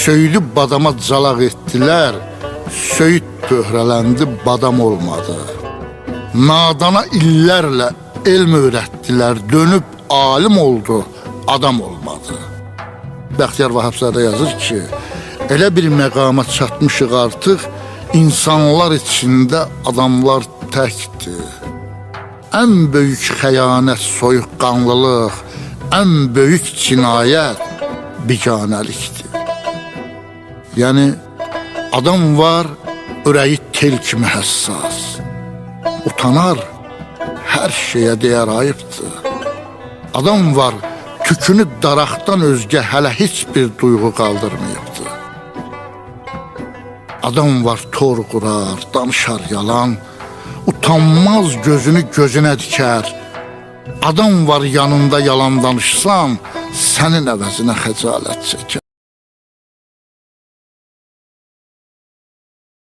Söydü badama calaq etdilər, söyüd pöhrələndi, badam olmadı. Nadana illərlə elm öyrətdilər, dönüb alim oldu, adam olmadı. Bəxtiyar Vahabzadə yazır ki, elə bir məqama çatmışıq artıq, insanlar içində adamlar təkdir. Ən böyük xəyanət soyuqqanlılıq, ən böyük cinayət biganəlikdir. Yəni adam var, ürəyi tel kimi həssas. Utanar, hər şeyə deyər ayıbdır. Adam var, tükünü daraqdan özgə hələ heç bir duyğu qaldırmayıbdı. Adam var, tor qurar, danışar yalan, utanmaz gözünü gözünə dikər. Adam var yanında yalan danışsan, sənin əvəzinə xəcalət çəkər.